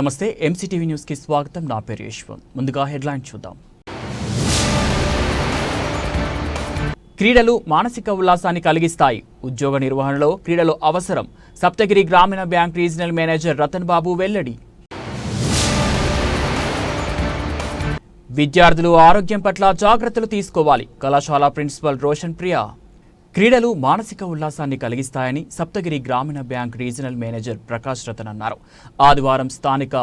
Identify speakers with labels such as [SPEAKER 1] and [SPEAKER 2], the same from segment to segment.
[SPEAKER 1] నమస్తే ఎంసీటీవీ న్యూస్కి స్వాగతం. నా పేరు యశ్వంత్. ముందుగా హెడ్లైన్ చూద్దాం. క్రీడలు మానసిక ఉల్లాసాన్ని కలిగిస్తాయి. ఉద్యోగ నిర్వహణలో క్రీడలు అవసరం. సప్తగిరి గ్రామీణ bank regional manager Ratan Babu వెల్లడి. విద్యార్థులు ఆరోగ్యం పట్ల జాగ్రత్తలు తీసుకోవాలి. కళాశాల ప్రిన్సిపల్ రోషన్ ప్రియా. క్రీడలు మానసిక ఉల్లాసాన్ని కలిగిస్తాయని సప్తగిరి గ్రామీణ bank regional manager Prakash Ratan అన్నారు. ఆదివారం స్థానిక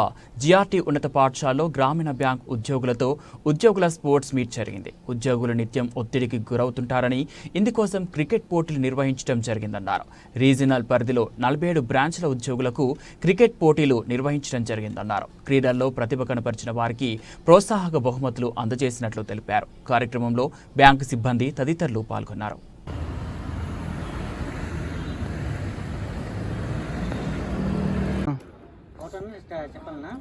[SPEAKER 1] జిఆర్టీ ఉన్నత పాఠశాలలో గ్రామీణ బ్యాంక్ ఉద్యోగులతో ఉద్యోగుల స్పోర్ట్స్ మీట్ జరిగింది. ఉద్యోగులు నిత్యం ఒత్తిడికి గురవుతుంటారని ఇందుకోసం క్రికెట్ పోటీలు నిర్వహించడం జరిగిందన్నారు. రీజనల్ పరిధిలో నలభై ఏడు బ్రాంచ్ల ఉద్యోగులకు క్రికెట్ పోటీలు నిర్వహించడం జరిగిందన్నారు. క్రీడల్లో ప్రతిభ కనపరిచిన వారికి ప్రోత్సాహక బహుమతులు అందజేసినట్లు తెలిపారు. కార్యక్రమంలో బ్యాంకు సిబ్బంది తదితరులు పాల్గొన్నారు.
[SPEAKER 2] ఒకటన్నా ఇష్ట- చెప్పాలనా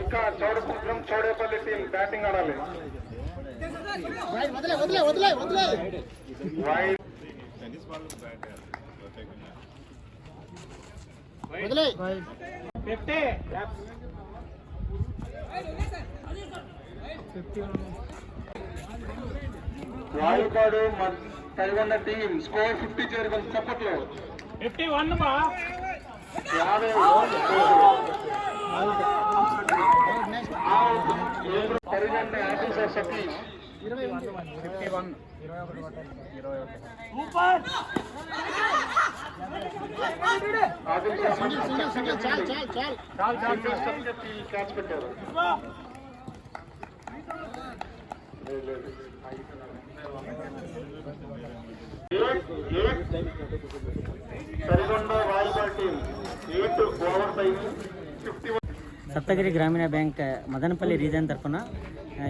[SPEAKER 3] ఇంకా చౌడపురం చౌడేపల్లి టీం బ్యాటింగ్ ఆడాలి వైడ్ వాయుపాడు పదకొండ టీం స్కోర్ ఫిఫ్టీ చేరుకొని చప్పట్లు ఫిఫ్టీ వన్ యాభై పరిగణ officer Satish fifty one catch పెట్టారు సరిగొండ వాలీబాల్
[SPEAKER 2] Saptagiri గ్రామీణ బ్యాంక్ మదనపల్లి రీజన్ తరఫున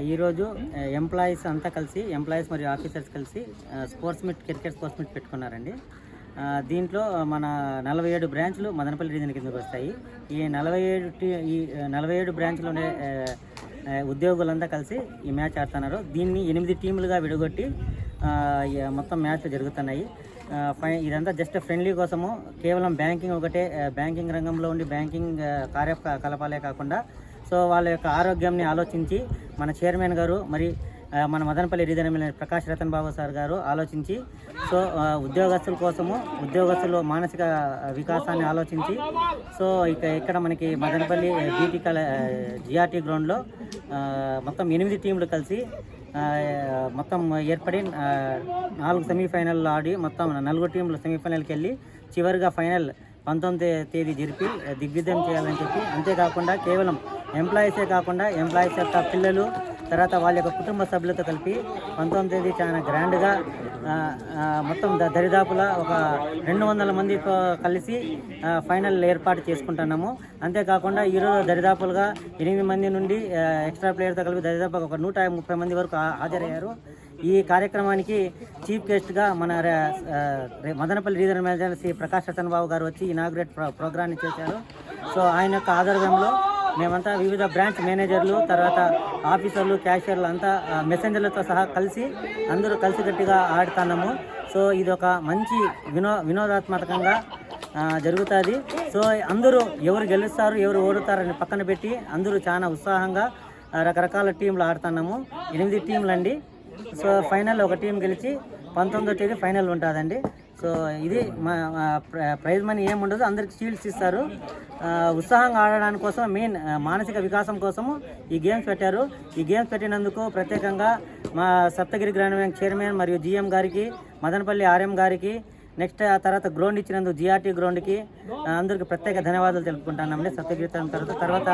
[SPEAKER 2] ఈరోజు ఎంప్లాయీస్ అంతా కలిసి ఎంప్లాయీస్ మరియు ఆఫీసర్స్ కలిసి sports meet cricket sports meet పెట్టుకున్నారండి. దీంట్లో మన నలభై ఏడు బ్రాంచ్లు మదనపల్లి రీజన్ కిందకు వస్తాయి. ఈ నలభై ఏడు టీ- ఈ నలభై ఏడు బ్రాంచ్లు ఉండే ఉద్యోగులంతా కలిసి ఈ మ్యాచ్ ఆడుతున్నారు. దీన్ని ఎనిమిది టీములుగా విడగొట్టి మొత్తం మ్యాచ్లు జరుగుతున్నాయి. ఫై ఇదంతా జస్ట్ ఫ్రెండ్లీ కోసము. కేవలం బ్యాంకింగ్ ఒకటే బ్యాంకింగ్ రంగంలో ఉండి బ్యాంకింగ్ కార్యకలాపాలే కాకుండా సో వాళ్ళ యొక్క ఆరోగ్యాన్ని ఆలోచించి మన చైర్మన్ గారు మరి మన Madanapalle region MLA Prakash Ratan Babu sir గారు ఆలోచించి సో ఉద్యోగస్తుల కోసము ఉద్యోగస్తులు మానసిక వికాసాన్ని ఆలోచించి సో ఇక ఇక్కడ మనకి మదనపల్లి బీటీ కళ జిఆర్టీ గ్రౌండ్లో మొత్తం ఎనిమిది టీంలు కలిసి మొత్తం ఏర్పడి నాలుగు సెమీఫైనల్ ఆడి మొత్తం నలుగురు టీంలు సెమీఫైనల్కి వెళ్ళి చివరిగా ఫైనల్ పంతొమ్మిది తేదీ జరిపి దిగ్విజయం చేయాలని చెప్పి అంతేకాకుండా కేవలం ఎంప్లాయీసే కాకుండా ఎంప్లాయీస్ యొక్క పిల్లలు తర్వాత వాళ్ళ యొక్క కుటుంబ సభ్యులతో కలిపి పంతొమ్మిది తేదీ చాలా గ్రాండ్గా మొత్తం ద- దరిదాపులా ఒక రెండు వందల మందితో కలిసి ఫైనల్ ఏర్పాటు చేసుకుంటున్నాము. అంతేకాకుండా ఈరోజు దరిదాపులుగా ఎనిమిది మంది నుండి ఎక్స్ట్రా ప్లేయర్తో కలిపి దరిదాపు ఒక నూట ముప్పై మంది వరకు హాజరయ్యారు. ఈ కార్యక్రమానికి చీఫ్ గెస్ట్గా మన మదనపల్లి రీజనల్ మేనేజర్ శ్రీ ప్రకాష్ రతన్ బాబు గారు వచ్చి ఇనాగ్రేట్ ప్రో ప్రోగ్రాన్ని చేశారు. సో ఆయన యొక్క ఆధ్వర్యంలో మేమంతా వివిధ బ్రాంచ్ మేనేజర్లు తర్వాత ఆఫీసర్లు క్యాషియర్లు అంతా మెసెంజర్లతో సహా కలిసి అందరూ కలిసికట్టుగా ఆడుతున్నాము. సో ఇది ఒక మంచి వినో వినోదాత్మకంగా జరుగుతుంది. సో అందరూ ఎవరు గెలుస్తారు ఎవరు ఓడుతారని పక్కన పెట్టి అందరూ చాలా ఉత్సాహంగా రకరకాల టీంలు ఆడుతున్నాము. ఎనిమిది టీంలు అండి సో ఫైనల్ ఒక టీం గెలిచి పంతొమ్మిదో తేదీ ఫైనల్ ఉంటుందండి. సో ఇది మా ప్రైజ్ మనీ ఏమి ఉండదు అందరికి షీల్డ్స్ ఇస్తారు. ఉత్సాహంగా ఆడడానికి కోసం మెయిన్ మానసిక వికాసం కోసము ఈ గేమ్స్ పెట్టారు. ఈ గేమ్స్ పెట్టినందుకు ప్రత్యేకంగా మా సప్తగిరి గ్రామీణ బ్యాంక్ చైర్మన్ మరియు జిఎం గారికి మదనపల్లి ఆర్ఎం గారికి నెక్స్ట్ ఆ తర్వాత గ్రౌండ్ ఇచ్చినందుకు జిఆర్టీ గ్రౌండ్కి అందరికీ ప్రత్యేక ధన్యవాదాలు తెలుపుకుంటున్నామండి సప్తగిరి తర్వాత. తర్వాత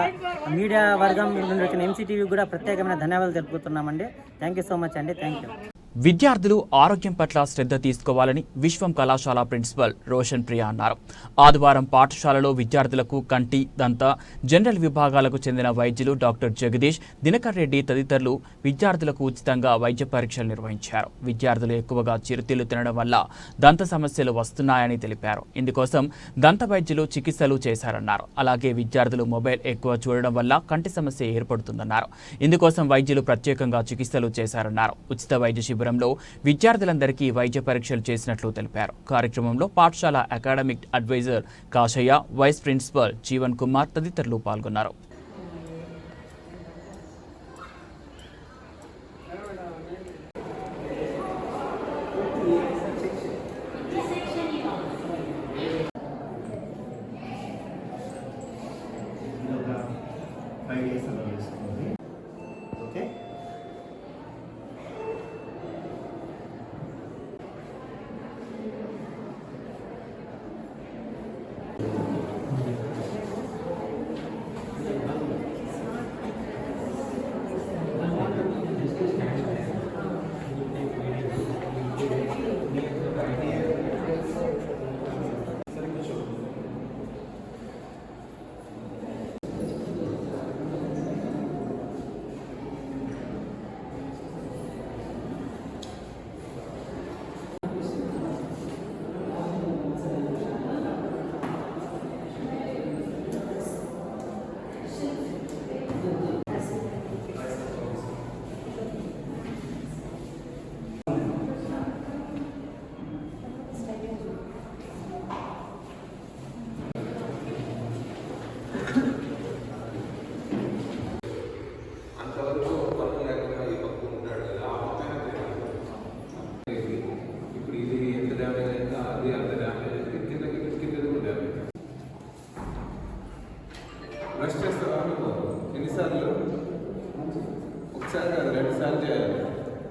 [SPEAKER 2] మీడియా వర్గం నుండి వచ్చిన ఎంసీటీవీకి కూడా ప్రత్యేకమైన ధన్యవాదాలు తెలుపుతున్నామండి థ్యాంక్ యూ సో మచ్ అండి. థ్యాంక్ యూ
[SPEAKER 1] విద్యార్థులు ఆరోగ్యం పట్ల శ్రద్ధ తీసుకోవాలని విశ్వం కళాశాల ప్రిన్సిపల్ రోషన్ ప్రియా అన్నారు. ఆదివారం పాఠశాలలో విద్యార్థులకు కంటి దంత జనరల్ విభాగాలకు చెందిన వైద్యులు డాక్టర్ జగదీష్ దినకర్ రెడ్డి తదితరులు విద్యార్థులకు ఉచితంగా వైద్య పరీక్షలు నిర్వహించారు. విద్యార్థులు ఎక్కువగా చిరుతిళ్ళు తినడం వల్ల దంత సమస్యలు వస్తున్నాయని తెలిపారు. ఇందుకోసం దంత వైద్యులు చికిత్సలు చేశారన్నారు. అలాగే విద్యార్థులు మొబైల్ ఎక్కువ చూడడం వల్ల కంటి సమస్య ఏర్పడుతుందన్నారు. ఇందుకోసం వైద్యులు ప్రత్యేకంగా చికిత్సలు చేశారన్నారు. ఉచిత వైద్య శిబిరంలో విద్యార్థులందరికీ వైద్య పరీక్షలు చేసినట్లు తెలిపారు. కార్యక్రమంలో పాఠశాల academic advisor Kasayya vice principal Jeevan Kumar తదితరులు పాల్గొన్నారు.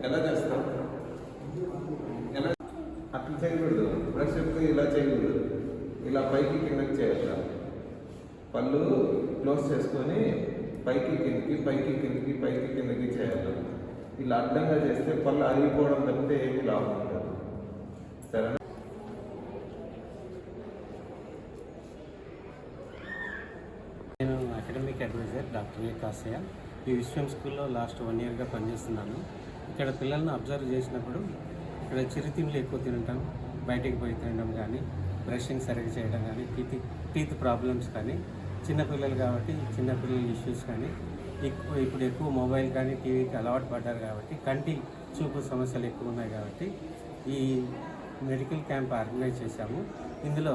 [SPEAKER 4] ఎలా చేస్తాం ఎలా అట్లా చేయకూడదు. బ్రష్ చెప్తే ఇలా చేయకూడదు. ఇలా పైకి కిందకి చేయాలి? పళ్ళు క్లోజ్ చేసుకొని పైకి కిందకి పైకి కిందకి పైకి కిందకి చేయాలి? ఇలా అడ్డంగా చేస్తే పళ్ళు అరిగిపోవడం తప్పితే ఏమీ లాభం ఉండదు. సరేనా?
[SPEAKER 5] నేను academic advisor doctor A Kasayya ఈ విశ్వం స్కూల్లో లాస్ట్ వన్ ఇయర్గా పనిచేస్తున్నాను. ఇక్కడ పిల్లల్ని అబ్జర్వ్ చేసినప్పుడు ఇక్కడ చిరుతిండ్లు ఎక్కువ తినటం బయటికి పోయి తినడం కానీ బ్రషింగ్ సరిగ్గా చేయడం కానీ టీత్ టీత్ ప్రాబ్లమ్స్ కానీ చిన్నపిల్లలు కాబట్టి చిన్నపిల్లల ఇష్యూస్ కానీ ఎక్కువ ఇప్పుడు ఎక్కువ మొబైల్ కానీ టీవీకి అలవాటు పడ్డారు కాబట్టి కంటి చూపు సమస్యలు ఎక్కువ ఉన్నాయి కాబట్టి ఈ మెడికల్ క్యాంప్ ఆర్గనైజ్ చేశాము. ఇందులో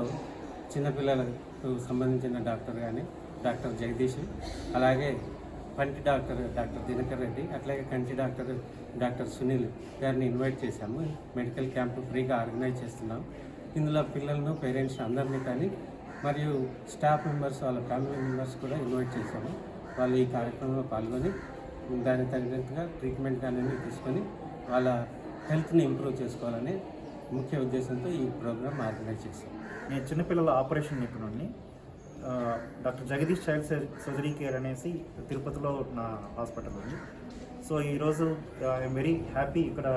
[SPEAKER 5] చిన్నపిల్లలకు సంబంధించిన డాక్టర్ కానీ డాక్టర్ జగదీష్ అలాగే పంటి డాక్టర్ డాక్టర్ దినకర్ రెడ్డి అట్లాగే కంటి డాక్టర్ డాక్టర్ సునీల్ గారిని ఇన్వైట్ చేశాము. మెడికల్ క్యాంప్ ఫ్రీగా ఆర్గనైజ్ చేస్తున్నాం. ఇందులో పిల్లలను పేరెంట్స్ అందరినీ కానీ మరియు స్టాఫ్ మెంబర్స్ వాళ్ళ ఫ్యామిలీ మెంబర్స్ కూడా ఇన్వైట్ చేశాము. వాళ్ళు ఈ కార్యక్రమంలో పాల్గొని దానికి తగినట్టుగా ట్రీట్మెంట్ కానీ తీసుకొని వాళ్ళ హెల్త్ని ఇంప్రూవ్ చేసుకోవాలని ముఖ్య ఉద్దేశంతో ఈ ప్రోగ్రామ్ ఆర్గనైజ్ చేశాం.
[SPEAKER 6] నేను చిన్నపిల్లల operation నిపుణుడిని doctor Jagadish child surgery care అనేసి తిరుపతిలో నా హాస్పిటల్ ఉంది. సో ఈరోజు ఐఎమ్ వెరీ హ్యాపీ ఇక్కడ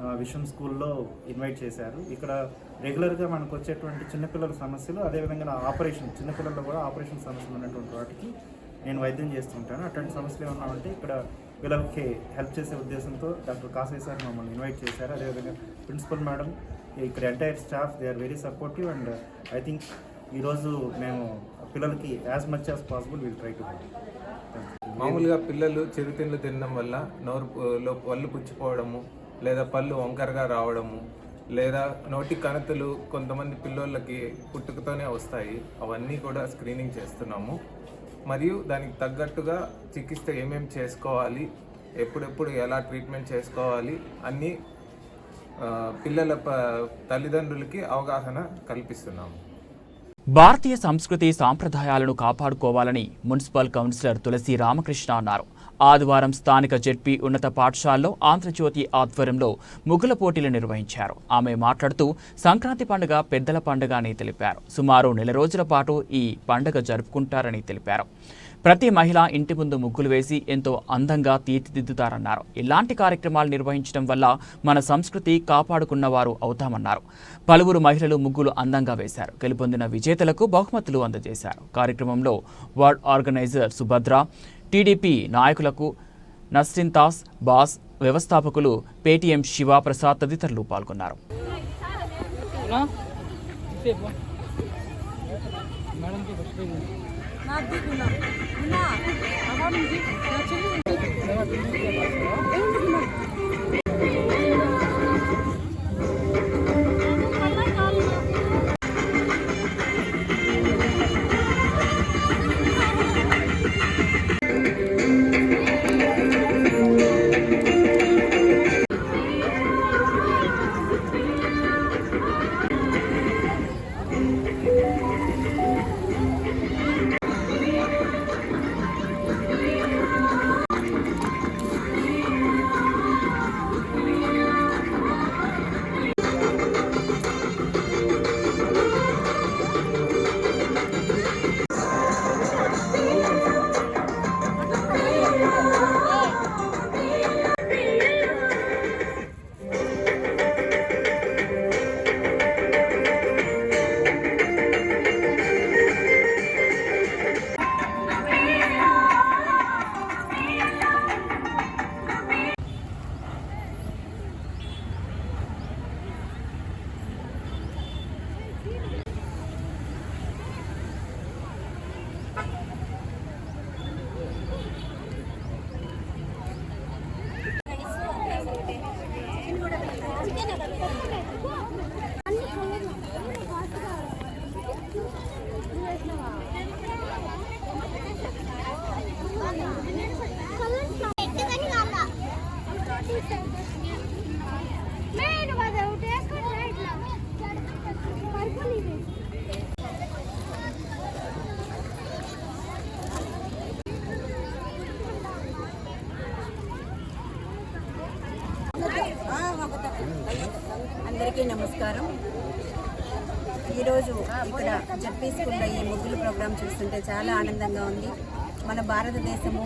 [SPEAKER 6] ఆ, స్కూల్లో ఇన్వైట్ చేశారు. ఇక్కడ రెగ్యులర్గా మనకు వచ్చేటువంటి చిన్నపిల్లల సమస్యలు అదేవిధంగా నా ఆపరేషన్ చిన్నపిల్లల్లో కూడా ఆపరేషన్ సమస్యలు ఉన్నటువంటి వాటికి నేను వైద్యం చేస్తుంటాను అటువంటి సమస్యలు ఏమన్నా ఉంటే ఇక్కడ పిల్లలకి హెల్ప్ చేసే ఉద్దేశంతో డాక్టర్ కాసే సార్ మమ్మల్ని ఇన్వైట్ చేశారు. అదేవిధంగా ప్రిన్సిపల్ మేడం ఇక్కడ entire staff they are very supportive and I think ఈరోజు మేము పిల్లలకి as much as possible will try to
[SPEAKER 4] మామూలుగా పిల్లలు చిరుతిండ్లు తినడం వల్ల నోరులో పళ్ళు పుచ్చిపోవడము లేదా పళ్ళు వంకరగా రావడము లేదా నోటి కణతులు కొంతమంది పిల్లోళ్ళకి పుట్టుకతోనే వస్తాయి అవన్నీ కూడా స్క్రీనింగ్ చేస్తున్నాము. మరియు దానికి తగ్గట్టుగా చికిత్స ఏమేమి చేసుకోవాలి ఎప్పుడెప్పుడు ఎలా ట్రీట్మెంట్ చేసుకోవాలి అన్నీ పిల్లల ప తల్లిదండ్రులకి అవగాహన కల్పిస్తున్నాము.
[SPEAKER 1] భారతీయ సంస్కృతి సాంప్రదాయాలను కాపాడుకోవాలని మున్సిపల్ కౌన్సిలర్ తులసి రామకృష్ణ అన్నారు. ఆదివారం స్థానిక జెడ్పీ ఉన్నత పాఠశాలలో ఆంధ్రజ్యోతి ఆధ్వర్యంలో ముగ్గుల పోటీలు నిర్వహించారు. ఆమె మాట్లాడుతూ సంక్రాంతి పండుగ పెద్దల పండుగ అని తెలిపారు. సుమారు నెల రోజుల పాటు ఈ పండుగ జరుపుకుంటారని తెలిపారు. ప్రతి మహిళ ఇంటి ముందు ముగ్గులు వేసి ఎంతో అందంగా తీర్చిదిద్దుతారన్నారు. ఇలాంటి కార్యక్రమాలు నిర్వహించడం వల్ల మన సంస్కృతి కాపాడుకున్న వారు అవుతామన్నారు. పలువురు మహిళలు ముగ్గులు అందంగా వేశారు. గెలుపొందిన విజేతలకు బహుమతులు అందజేశారు. కార్యక్రమంలో వార్డ్ ఆర్గనైజర్ సుభద్ర టీడీపీ నాయకులకు నస్రిన్ తాస్ బాస్ వ్యవస్థాపకులు పేటీఎం శివప్రసాద్ తదితరులు పాల్గొన్నారు.
[SPEAKER 7] నాది గుణ గుణ అమ్మ నుంచి నా చెల్లి ఏంటి గుణ అందరికీ నమస్కారం. ఈరోజు ఇక్కడ జడ్పీ స్కూల్లో ఈ ముగ్గులు ప్రోగ్రాం చూస్తుంటే చాలా ఆనందంగా ఉంది. మన భారతదేశము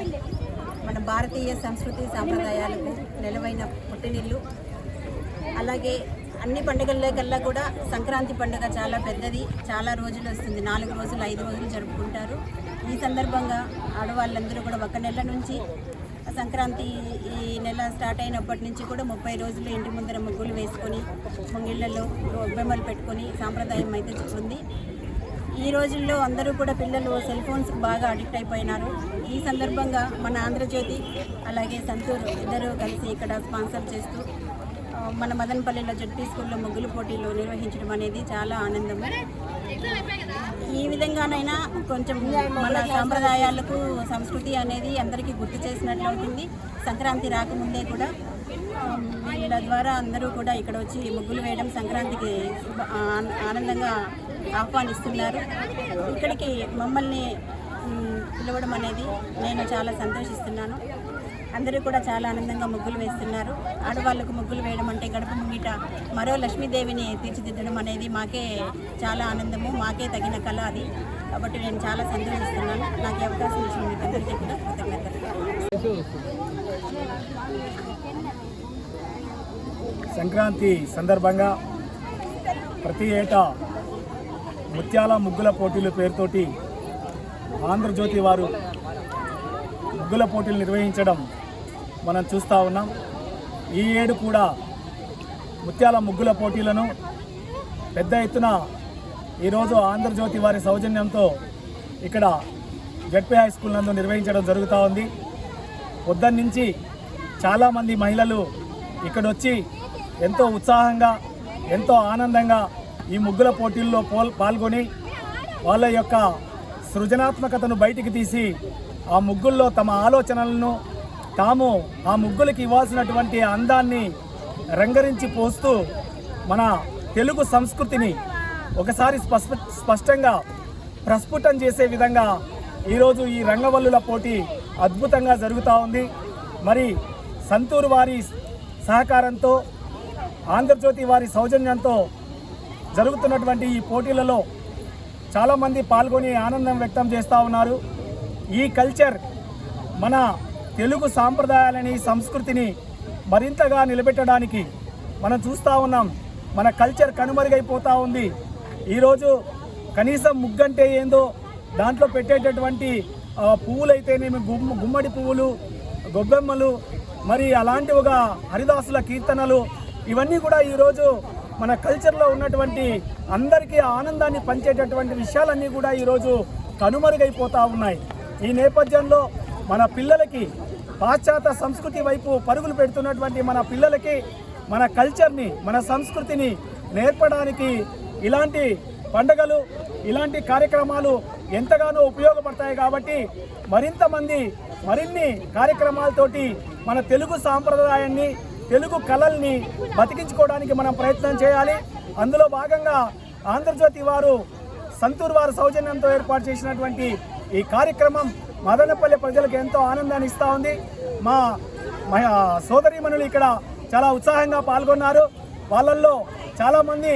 [SPEAKER 7] మన భారతీయ సంస్కృతి సాంప్రదాయాలకు నిలవైన పుట్టినిల్లు. అలాగే అన్ని పండుగల్లో కల్లా కూడా సంక్రాంతి పండుగ చాలా పెద్దది. చాలా రోజులు వస్తుంది. నాలుగు రోజులు ఐదు రోజులు జరుపుకుంటారు. ఈ సందర్భంగా ఆడవాళ్ళందరూ కూడా ఒక నెల నుంచి సంక్రాంతి ఈ నెల స్టార్ట్ అయినప్పటి నుంచి కూడా ముప్పై రోజులు ఇంటి ముందర ముగ్గులు వేసుకొని ముంగిళ్ళలో బొమ్మలు పెట్టుకొని సాంప్రదాయం అయితే ఉంది. ఈ రోజుల్లో అందరూ కూడా పిల్లలు సెల్ ఫోన్స్కి బాగా అడిక్ట్ అయిపోయినారు. ఈ సందర్భంగా మన ఆంధ్రజ్యోతి అలాగే సంతూర్ ఇద్దరు కలిసి ఇక్కడ స్పాన్సర్ చేస్తూ మన మదనపల్లిలో జడ్పీ స్కూల్లో ముగ్గులు పోటీలు నిర్వహించడం అనేది చాలా ఆనందము ఈ విధంగానైనా కొంచెం మన సాంప్రదాయాలకు సంస్కృతి అనేది అందరికీ గుర్తు చేసినట్లు అవుతుంది. సంక్రాంతి రాకముందే కూడా వీళ్ళ ద్వారా అందరూ కూడా ఇక్కడ వచ్చి ముగ్గులు వేయడం సంక్రాంతికి ఆనందంగా ఆహ్వానిస్తున్నారు. ఇక్కడికి మమ్మల్ని పిలవడం అనేది నేను చాలా సంతోషిస్తున్నాను. అందరూ కూడా చాలా ఆనందంగా ముగ్గులు వేస్తున్నారు. ఆడవాళ్ళకు ముగ్గులు వేయడం అంటే గడప ముంగిట మరో లక్ష్మీదేవిని తీర్చిదిద్దడం అనేది మాకే చాలా ఆనందము మాకే తగిన కళ అది. కాబట్టి నేను చాలా సంతోషిస్తున్నాను. నాకు అవకాశం ఇచ్చిన మీకు అందరికీ కూడా కృతజ్ఞతలు.
[SPEAKER 8] సంక్రాంతి సందర్భంగా ప్రతి ఏటా ముత్యాల ముగ్గుల పోటీల పేరుతోటి ఆంధ్రజ్యోతి వారు ముగ్గుల పోటీలు నిర్వహించడం మనం చూస్తూ ఉన్నాం. ఈ ఏడు కూడా ముత్యాల ముగ్గుల పోటీలను పెద్ద ఎత్తున ఈరోజు ఆంధ్రజ్యోతి వారి సౌజన్యంతో ఇక్కడ జడ్పీ హై స్కూల్ నందు నిర్వహించడం జరుగుతూ ఉంది. పొద్దున్న నుంచి చాలామంది మహిళలు ఇక్కడ వచ్చి ఎంతో ఉత్సాహంగా ఎంతో ఆనందంగా ఈ ముగ్గుల పోటీల్లో పోల్ పాల్గొని వాళ్ళ యొక్క సృజనాత్మకతను బయటికి తీసి ఆ ముగ్గుల్లో తమ ఆలోచనలను తాము ఆ ముగ్గులకి ఇవ్వాల్సినటువంటి అందాన్ని రంగరించి పోస్తూ మన తెలుగు సంస్కృతిని ఒకసారి స్పష్టంగా ప్రస్ఫుటం చేసే విధంగా ఈరోజు ఈ రంగవల్లుల పోటీ అద్భుతంగా జరుగుతూ ఉంది. మరి సంతూరు వారి సహకారంతో ఆంధ్రజ్యోతి వారి సౌజన్యంతో జరుగుతున్నటువంటి ఈ పోటీలలో చాలామంది పాల్గొని ఆనందం వ్యక్తం చేస్తూ ఉన్నారు. ఈ కల్చర్ మన తెలుగు సాంప్రదాయాలని సంస్కృతిని మరింతగా నిలబెట్టడానికి మనం చూస్తూ ఉన్నాం. మన కల్చర్ కనుమరుగైపోతూ ఉంది. ఈరోజు కనీసం ముగ్గంటే ఏందో దాంట్లో పెట్టేటటువంటి పువ్వులైతేనేమి గుమ్మ గుమ్మడి పువ్వులు గొబ్బెమ్మలు మరి అలాంటివిగా హరిదాసుల కీర్తనలు ఇవన్నీ కూడా ఈరోజు మన కల్చర్లో ఉన్నటువంటి అందరికీ ఆనందాన్ని పంచేటటువంటి విషయాలన్నీ కూడా ఈరోజు కనుమరుగైపోతూ ఉన్నాయి. ఈ నేపథ్యంలో మన పిల్లలకి పాశ్చాత్య సంస్కృతి వైపు పరుగులు పెడుతున్నటువంటి మన పిల్లలకి మన కల్చర్ని మన సంస్కృతిని నేర్పడానికి ఇలాంటి పండుగలు ఇలాంటి కార్యక్రమాలు ఎంతగానో ఉపయోగపడతాయి కాబట్టి మరింత మంది మరిన్ని కార్యక్రమాలతోటి మన తెలుగు సాంప్రదాయాన్ని తెలుగు కళల్ని బతికించుకోవడానికి మనం ప్రయత్నం చేయాలి. అందులో భాగంగా ఆంధ్రజ్యోతి వారు సంతూర్ వారు సౌజన్యంతో ఏర్పాటు చేసినటువంటి ఈ కార్యక్రమం మదనపల్లి ప్రజలకు ఎంతో ఆనందాన్ని ఇస్తూ ఉంది. మా సోదరీమణులు ఇక్కడ చాలా ఉత్సాహంగా పాల్గొన్నారు. వాళ్ళల్లో చాలామంది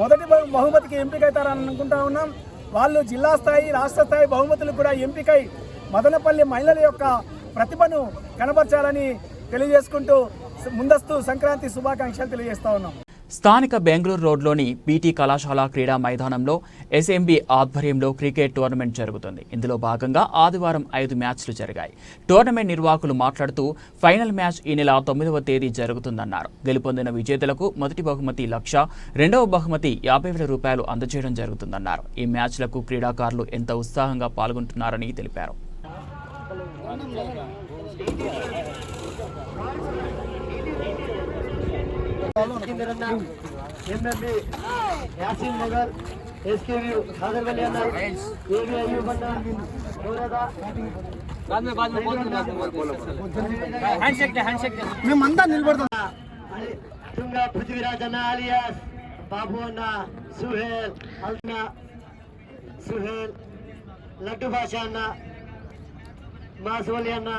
[SPEAKER 8] మొదటి బహుమతికి ఎంపికైతారని అనుకుంటా ఉన్నాం. వాళ్ళు జిల్లా స్థాయి రాష్ట్ర స్థాయి బహుమతులు కూడా ఎంపికై మదనపల్లి మహిళల యొక్క ప్రతిభను కనబరచాలని తెలియజేసుకుంటూ ముందస్తు సంక్రాంతి శుభాకాంక్షలు తెలియజేస్తా ఉన్నాం.
[SPEAKER 1] స్థానిక బెంగళూరు రోడ్లోని బీటీ కళాశాల క్రీడా మైదానంలో ఎస్ఎంబి ఆధ్వర్యంలో క్రికెట్ టోర్నమెంట్ జరుగుతుంది. ఇందులో భాగంగా ఆదివారం ఐదు మ్యాచ్లు జరిగాయి. టోర్నమెంట్ నిర్వాహకులు మాట్లాడుతూ ఫైనల్ మ్యాచ్ ఈ నెల తొమ్మిదవ తేదీ జరుగుతుందన్నారు. గెలుపొందిన విజేతలకు మొదటి బహుమతి లక్ష రెండవ బహుమతి యాభై వేల రూపాయలు అందజేయడం జరుగుతుందన్నారు. ఈ మ్యాచ్లకు క్రీడాకారులు ఎంత ఉత్సాహంగా పాల్గొంటున్నారని తెలిపారు.
[SPEAKER 9] ఎంఎంబి యాసిన్ నగర్ ఎస్కేవి సాగర్వల్లి అన్న ఏవి అయ్యూబ్ అన్న గౌరద మేమంతా నిలబడతాం. తుంగ పృథ్వీరాజ్ అన్న ఆలియాస్ బాబు అన్న సుహేల్ అన్న సుహేల్ లడ్డు భాష అన్న మాసవల్లి అన్న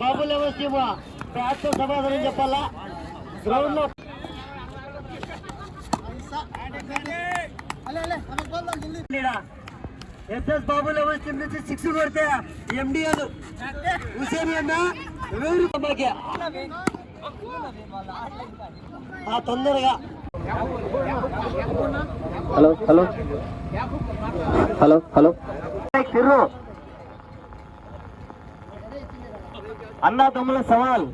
[SPEAKER 9] బాబులు ఎవరు బ్యాట్తో సమాధానం చెప్పాలా? గ్రౌండ్లో ఎస్ఎస్ బాబు లెవెల్ నుంచి సిక్స్ కొడితే ఎండిఎల్ హుసేన్ అన్న ఆ తొందరగా. Hello hello. Hello hello. తిరు అన్నా తమ్ముల సవాల్.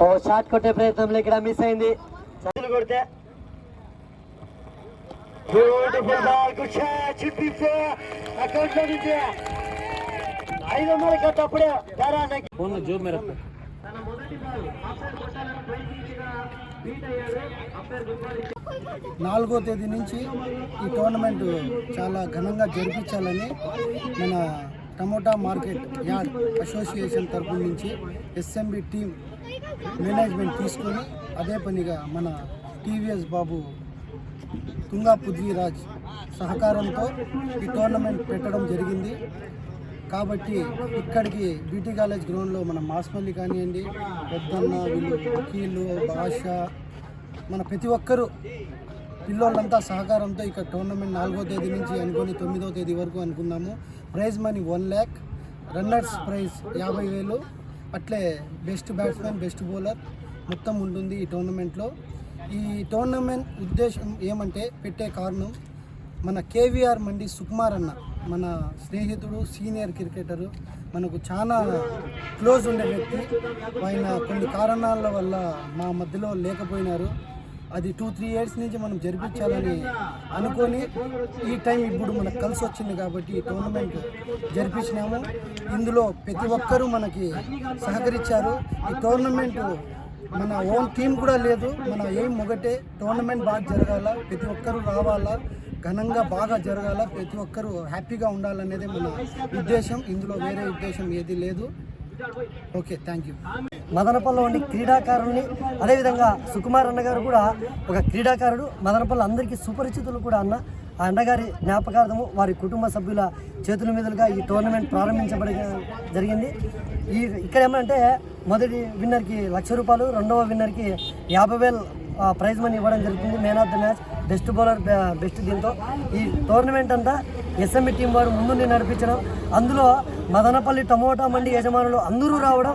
[SPEAKER 9] ఓ షాట్ కొట్టే ప్రయత్నంలో ఇక్కడ మిస్ అయింది. చదువులు కొడితే. Beautiful ball good shot should be four అకౌంట్లో నుంచి ఐదు వందల కట్ట అప్పుడే దారా ఫోన్లో జోబ్ మేరకు తన మొదటి బాల్ ఆఫ్సైడ్ కొట్టాలని ప్రయత్నించగా బీట్ అయ్యాడు. అంపైర్ గుడ్
[SPEAKER 10] నాలుగో తేదీ నుంచి ఈ టోర్నమెంట్ చాలా ఘనంగా జరిపించాలని మన టమోటా మార్కెట్ యార్డ్ అసోసియేషన్ తరపు నుంచి ఎస్ఎంబి టీం మేనేజ్మెంట్ తీసుకొని అదే పనిగా మన టీవీఎస్ బాబు తుంగా పృథ్వీరాజ్ సహకారంతో ఈ టోర్నమెంట్ పెట్టడం జరిగింది. కాబట్టి ఇక్కడికి బీటీ కాలేజ్ గ్రౌండ్లో మన మాస్మల్లి కానివ్వండి పెద్దన్న వీళ్ళు వకీలు భాష మన ప్రతి ఒక్కరూ పిల్లోళ్ళంతా సహకారంతో ఇక్కడ టోర్నమెంట్ నాలుగో తేదీ నుంచి అనుకొని తొమ్మిదో తేదీ వరకు అనుకున్నాము prize money one lakh runners prize యాభై వేలు అట్లే బెస్ట్ బ్యాట్స్మెన్ బెస్ట్ బౌలర్ మొత్తం ఉంటుంది ఈ టోర్నమెంట్లో ఈ టోర్నమెంట్ ఉద్దేశం ఏమంటే పెట్టే కారణం మన కేవీఆర్ మండి సుకుమార్ అన్న. మన స్నేహితుడు సీనియర్ క్రికెటరు మనకు చాలా క్లోజ్ ఉండే వ్యక్తి. ఆయన కొన్ని కారణాల వల్ల మా మధ్యలో లేకపోయినారు. అది టూ త్రీ ఇయర్స్ నుంచి మనం జరిపించాలని అనుకొని ఈ టైం ఇప్పుడు మనకు కలిసి వచ్చింది కాబట్టి ఈ టోర్నమెంట్ జరిపించినాము. ఇందులో ప్రతి ఒక్కరూ మనకి సహకరించారు. ఈ టోర్నమెంట్ మన ఓన్ టీం కూడా లేదు. మన ఏం ఒకటే టోర్నమెంట్ బాగా జరగాల ప్రతి ఒక్కరూ రావాలా ఘనంగా బాగా జరగాల ప్రతి ఒక్కరూ హ్యాపీగా ఉండాలనేదే మన ఉద్దేశం. ఇందులో వేరే ఉద్దేశం ఏది లేదు. ఓకే థ్యాంక్ యూ
[SPEAKER 9] మదనపల్లిలో ఉండి క్రీడాకారుల్ని అదేవిధంగా సుకుమార్ అన్నగారు కూడా ఒక క్రీడాకారుడు. మదనపల్లి అందరికీ సుపరిచితులు కూడా అన్న. ఆ అన్నగారి జ్ఞాపకార్థము వారి కుటుంబ సభ్యుల చేతుల మీదులుగా ఈ టోర్నమెంట్ ప్రారంభించబడి జరిగింది. ఈ ఇక్కడ ఏమంటే మొదటి విన్నర్కి లక్ష రూపాయలు రెండవ విన్నర్కి యాభై వేలు ప్రైజ్ మనీ ఇవ్వడం జరుగుతుంది. Man of the match best bowler best దీంతో. ఈ టోర్నమెంట్ అంతా ఎస్ఎంఈ టీం వారు ముందుండి నడిపించడం అందులో మదనపల్లి టమోటా మండి యజమానులు అందరూ రావడం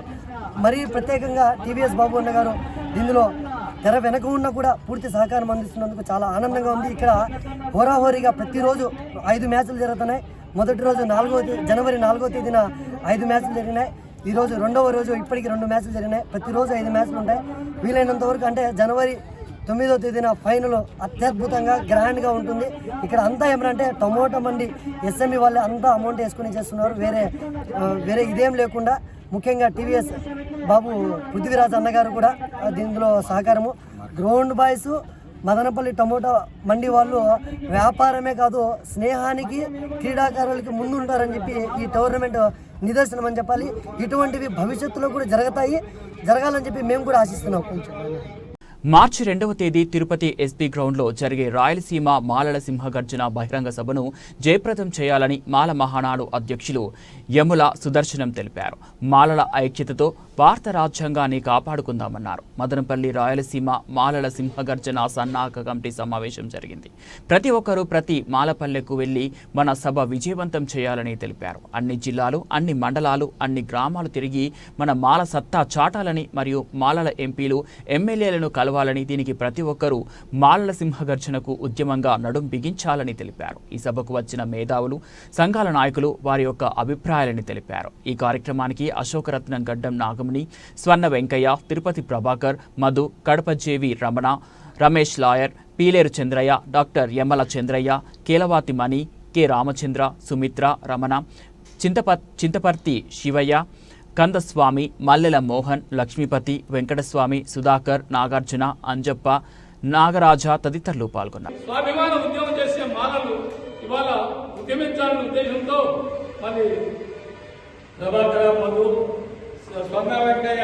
[SPEAKER 9] మరీ ప్రత్యేకంగా టీవీఎస్ బాబు అన్న గారు ఇందులో తెర వెనక ఉన్న కూడా పూర్తి సహకారం అందిస్తున్నందుకు చాలా ఆనందంగా ఉంది. ఇక్కడ హోరాహోరీగా ప్రతిరోజు ఐదు మ్యాచ్లు జరుగుతున్నాయి. మొదటి రోజు నాలుగో జనవరి నాలుగో తేదీన ఐదు మ్యాచ్లు జరిగినాయి. ఈరోజు రెండవ రోజు ఇప్పటికి రెండు మ్యాచ్లు జరిగినాయి. ప్రతిరోజు ఐదు మ్యాచ్లు ఉంటాయి. వీలైనంత వరకు అంటే జనవరి తొమ్మిదో తేదీన ఫైనల్ అత్యద్భుతంగా గ్రాండ్గా ఉంటుంది. ఇక్కడ అంతా ఏమంటే టమోటా మండి ఎస్ఎంఈ వాళ్ళే అంతా అమౌంట్ వేసుకుని చేస్తున్నారు. వేరే వేరే ఇదేం లేకుండా ముఖ్యంగా టీవీఎస్ బాబు పృథ్వీరాజ్ అన్నగారు కూడా దీనిలో సహకారము. Ground boys Madanapalle tomato mandi వాళ్ళు వ్యాపారమే కాదు స్నేహానికి క్రీడాకారులకి ముందు ఉంటారని చెప్పి ఈ టోర్నమెంట్ నిదర్శనం అని చెప్పాలి. ఇటువంటివి భవిష్యత్తులో కూడా జరుగుతాయి. జరగాలని చెప్పి మేము కూడా ఆశిస్తున్నాం. కొంచెం
[SPEAKER 1] మార్చి రెండవ తేదీ తిరుపతి ఎస్పీ గ్రౌండ్లో జరిగే రాయలసీమ మాలల సింహగర్జన బహిరంగ సభను జయప్రదం చేయాలని మాల మహానాడు అధ్యక్షులు యముల సుదర్శనం తెలిపారు. మాలల ఐక్యతతో భారత రాజ్యాంగాన్ని కాపాడుకుందామన్నారు. మదనపల్లి రాయలసీమ మాలల సింహగర్జన సన్నాహక కమిటీ సమావేశం జరిగింది. ప్రతి ఒక్కరూ ప్రతి మాలపల్లెకు వెళ్ళి మన సభ విజయవంతం చేయాలని తెలిపారు. అన్ని జిల్లాలు అన్ని మండలాలు అన్ని గ్రామాలు తిరిగి మన మాల సత్తా చాటాలని మరియు మాలల ఎంపీలు ఎమ్మెల్యేలను కలవాలని దీనికి ప్రతి ఒక్కరూ మాలల సింహగర్జనకు ఉద్యమంగా నడుం బిగించాలని తెలిపారు. ఈ సభకు వచ్చిన మేధావులు సంఘాల నాయకులు వారి యొక్క అభిప్రాయాలని తెలిపారు. ఈ కార్యక్రమానికి Ashokaratnam Gaddam Nagamani Swarna Venkaiah Tirupati Prabhakar Madhu Kadapa J V Ramana Ramesh lawyer Piler Chandraiah doctor Yamala Chandraiah Keelavathi Mani K Ramachandra Sumitra Ramana చింతప Chintaparthi Shivayya Kandaswamy Mallela Mohan Lakshmipathi Venkataswamy Sudhakar Nagarjuna Anjappa Nagaraja తదితరులు పాల్గొన్నారు.
[SPEAKER 11] స్వాభిమాన ఉద్యమం చేసే ఇవాళ ఉద్యమించాలనే ఉద్దేశంతో మరి మధు స్వర్ణ వెంకయ్య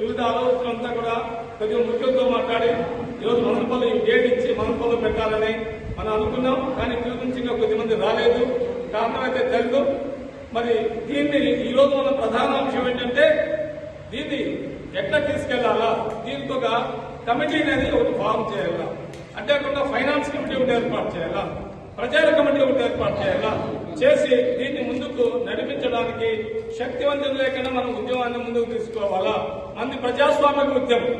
[SPEAKER 11] వివిధ ఆలోచనలంతా కూడా కొద్దిగా ముఖ్యంతో మాట్లాడి ఈరోజు మనపల్లి డేట్ ఇచ్చి మనపల్లి పెట్టాలని మనం అనుకున్నాం. కానీ తిరుగు కొద్దిమంది రాలేదు. కారణం అయితే తెలుగు. మరి దీన్ని ఈ రోజు మన ప్రధాన అంశం ఏంటంటే దీన్ని ఎట్లా తీసుకెళ్ళాలా? దీనికి ఒక కమిటీ అనేది ఒకటి ఫామ్ చేయాలా? అంతేకాకుండా ఫైనాన్స్ కమిటీ ఒకటి ఏర్పాటు చేయాలా? ప్రచార కమిటీ ఒకటి ఏర్పాటు చేయాలా? చేసి దీన్ని ముందుకు నడిపించడానికి శక్తివంతం లేకుండా మనం ఉద్యమాన్ని ముందుకు తీసుకోవాలా? మంది ప్రజాస్వామిక ఉద్యమం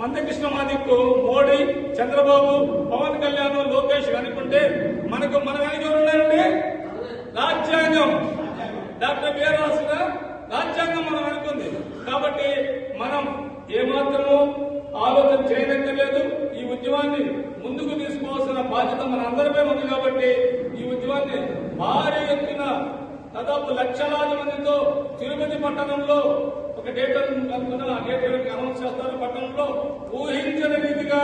[SPEAKER 11] మందకృష్ణ మాదిక్కు మోడీ చంద్రబాబు పవన్ కళ్యాణ్ లోకేష్ అనుకుంటే మనకు మన వెనక ఎవరు రాజ్యాంగం. డాక్టర్ బిఆర్ రాసిన రాజ్యాంగం మనం అనుకుంది. కాబట్టి మనం ఏమాత్రము ఆలోచన చేయనక్కర్లేదు. ఈ ఉద్యమాన్ని ముందుకు తీసుకోవాల్సిన బాధ్యత మన అందరిపై ఉంది కాబట్టి ఈ ఉద్యమాన్ని భారీ ఎత్తున దాదాపు లక్షలాది మందితో తిరుపతి పట్టణంలో ఒక డేట్ అనుకున్న ఆ డేట్ అనౌన్స్ చేస్తారు పట్టణంలో ఊహించని రీతిగా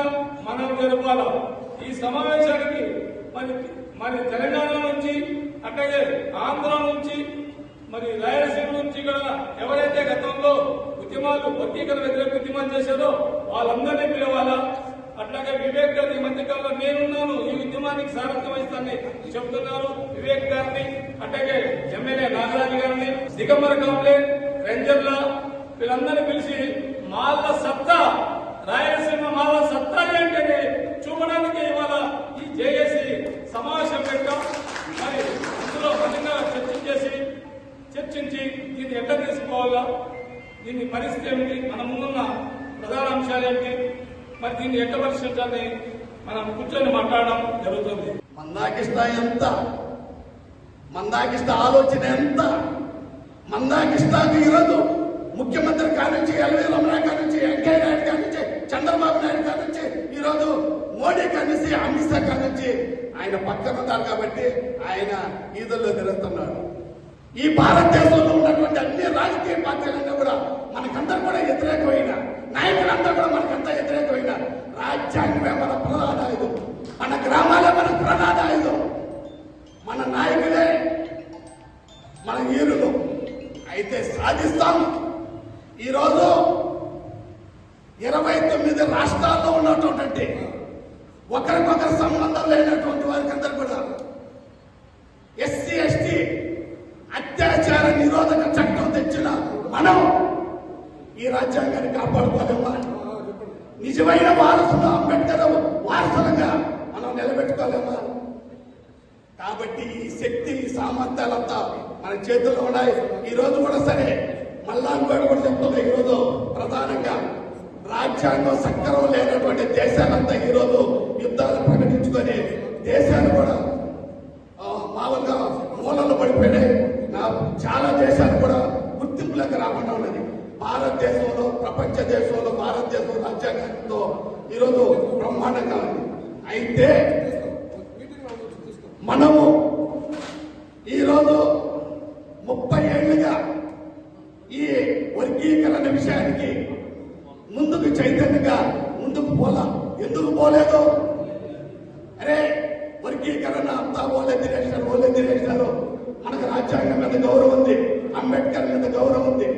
[SPEAKER 11] మనం జరపాల. ఈ సమావేశానికి మరి మరి తెలంగాణ నుంచి అట్లాగే ఆంధ్ర నుంచి మరి రాయలసీమ నుంచి కూడా ఎవరైతే గతంలో ఉద్యమాలు వర్గీకరణ వ్యతిరేక ఉద్యమాలు చేశారో వాళ్ళందరినీ పిలవాలా? అట్లాగే వివేక్ గారి మధ్యకాలంలో మధ్య కాలంలో నేనున్నాను ఈ ఉద్యమానికి సారథ్యం వహిస్తానని చెబుతున్నారు వివేక్ గారిని. అట్లాగే ఎమ్మెల్యే నాగరాజు గారిని దిగంబర కంప్లైంట్ రెంజర్ల వీళ్ళందరినీ పిలిచి మాల సత్తా రాయలసీమ మాల సత్తా ఏంటని చూపడానికి ఇవాళ ఈ జేఏసీ సమావేశం పెట్టారు మరి ఇందులో బలంగా చర్చించేసి చర్చించి దీన్ని ఎట్లా తీసుకోవాలా దీని పరిస్థితి ఏమిటి? మన ముందున్న ప్రధాన అంశాలు ఏమిటి? మరి దీన్ని ఎట్లా పరిష్కరించాలని మనం కూర్చొని మాట్లాడడం జరుగుతుంది.
[SPEAKER 12] మందాకిష్ట ఎంత? మందాకిష్ట ఆలోచన ఎంత? మందాకిష్ట ఈరోజు ముఖ్యమంత్రి కానుంచి ఎల్వీ రమణ కానుంచి వెంకయ్య నాయుడు కానుంచి చంద్రబాబు నాయుడు కానుంచి ఈరోజు మోడీ కానుంచి అమిత్ షా నుంచి ఆయన పక్కన ఉన్నారు కాబట్టి ఆయన ఈదుల్లో తిరుగుతున్నాడు ఈ భారతదేశంలో ఉన్నటువంటి అన్ని రాజకీయ పార్టీలన్నీ కూడా మనకందరూ కూడా వ్యతిరేకమైన నాయకులంతా కూడా మనకంతా వ్యతిరేకమైన రాజ్యాంగమే మన ప్రధాన ఆయుధం. మన గ్రామాలే మన ప్రధాన ఆయుధం. మన నాయకులే మన వీరులు అయితే సాధిస్తాం. ఈరోజు ఇరవై తొమ్మిది రాష్ట్రాల్లో ఉన్నటువంటి ఒకరికొకరు సంబంధం లేనటువంటి వారికి అందరు కూడా ఎస్సీ అత్యాచార నిరోధక చట్టం తెచ్చిన మనం ఈ రాజ్యాంగాన్ని కాపాడుకోలేమా? నిజమైన వారసులు అంబేద్కర్ వారసులుగా మనం నిలబెట్టుకోలేమా? కాబట్టి ఈ శక్తి ఈ సామర్థ్యాలంతా మన చేతుల్లో ఉన్నాయి. ఈ రోజు కూడా సరే. మళ్ళా ఇంకోటి కూడా చెప్తుంది ఈ రోజు ప్రధానంగా రాజ్యాంగం సక్రమం లేనటువంటి దేశాలంతా ఈ రోజు యుద్ధాలు ప్రకటించుకొని దేశాలు కూడా ఆ, మామూలుగా మూలలు పడిపోయినాయి నా చాలా దేశాలు కూడా గుర్తింపులకు రాకుండా ఉన్నది భారతదేశంలో ప్రపంచ దేశంలో భారతదేశం రాజ్యాంగంతో ఈరోజు బ్రహ్మాండంగా ఉంది. అయితే మనము ఈరోజు ముప్పై ఏళ్ళుగా ఈ వర్గీకరణ విషయానికి ముందుకు చైతన్యంగా ముందుకు పోలా ఎందుకు పోలేదు అరే వర్గీకరణ అంతా ఓలే దినేశారు ఓలే దినేశారు మనకు రాజ్యాంగం మీద గౌరవం ఉంది అంబేద్కర్ మీద గౌరవం ఉంది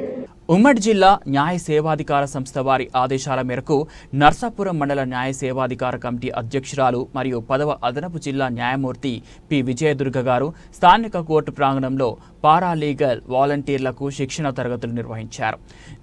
[SPEAKER 1] ఉమ్మడి జిల్లా న్యాయ సేవాధికార సంస్థ వారి ఆదేశాల మేరకు నర్సాపురం మండల న్యాయ సేవాధికార కమిటీ అధ్యక్షురాలు మరియు పదవ అదనపు జిల్లా న్యాయమూర్తి పి. విజయదుర్గ గారు స్థానిక కోర్టు ప్రాంగణంలో పారాలీగల్ వాలంటీర్లకు శిక్షణ తరగతులు నిర్వహించారు.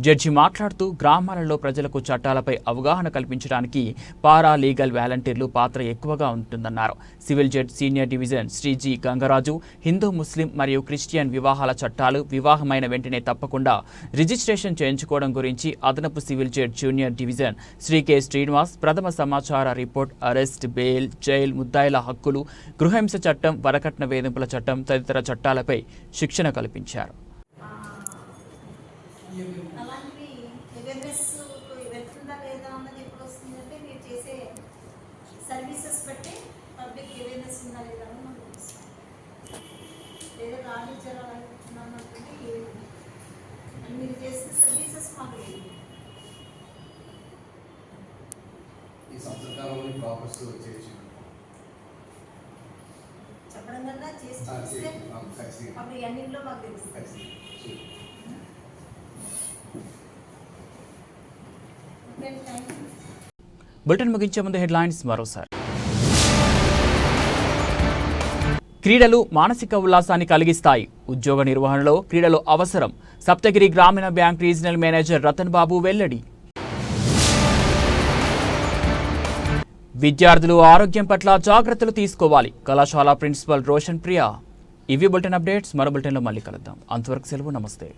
[SPEAKER 1] జడ్జి మాట్లాడుతూ గ్రామాలలో ప్రజలకు చట్టాలపై అవగాహన కల్పించడానికి పారాలీగల్ వాలంటీర్లు పాత్ర ఎక్కువగా ఉంటుందన్నారు. Civil judge senior division Sriji Gangaraju Hindu Muslim మరియు క్రిస్టియన్ వివాహాల చట్టాలు వివాహమైన వెంటనే తప్పకుండా రిజిస్ట్రేషన్ చేయించుకోవడం గురించి అదనపు civil judge junior division Shri K Srinivas ప్రథమ సమాచార రిపోర్ట్ అరెస్ట్ బెయిల్ జైల్ ముద్దాయిల హక్కులు గృహహింస చట్టం వరకట్న వేధింపుల చట్టం తదితర చట్టాలపై శిక్షణ కల్పించారు.
[SPEAKER 13] లేదా అన్నది ఎప్పుడు వస్తుందంటే సర్వీసెస్ బట్టి పబ్లిక్ అవేర్నెస్ ఉందా లేదా అని మనకు తెలుస్తుంది. లేదా రాణించాలనుకుంటున్నామంటే మీరు చేసే సర్వీసెస్ మాకు
[SPEAKER 14] ఈ సంవత్సరకాలంలో ప్రాపర్స్ చేసి
[SPEAKER 13] చెప్పడం కన్నా చేసి. అప్పుడు ఎండింగ్లో మాకు తెలుస్తుంది
[SPEAKER 1] బులెటిన్ ముగించే ముందు హెడ్లైన్స్ మరోసారి. క్రీడలు మానసిక ఉల్లాసాన్ని కలిగిస్తాయి. ఉద్యోగ నిర్వహణలో క్రీడలు అవసరం. సప్తగిరి గ్రామీణ bank regional manager Ratan Babu వెల్లడి. విద్యార్థులు ఆరోగ్యం పట్ల జాగ్రత్తలు తీసుకోవాలి. కళాశాల ప్రిన్సిపల్ రోషన్ ప్రియా. ఇవి బులెటిన్ అప్డేట్స్. మరో బులెటిన్లో మళ్ళీ కలుద్దాం. అంతవరకు సెలవు. నమస్తే.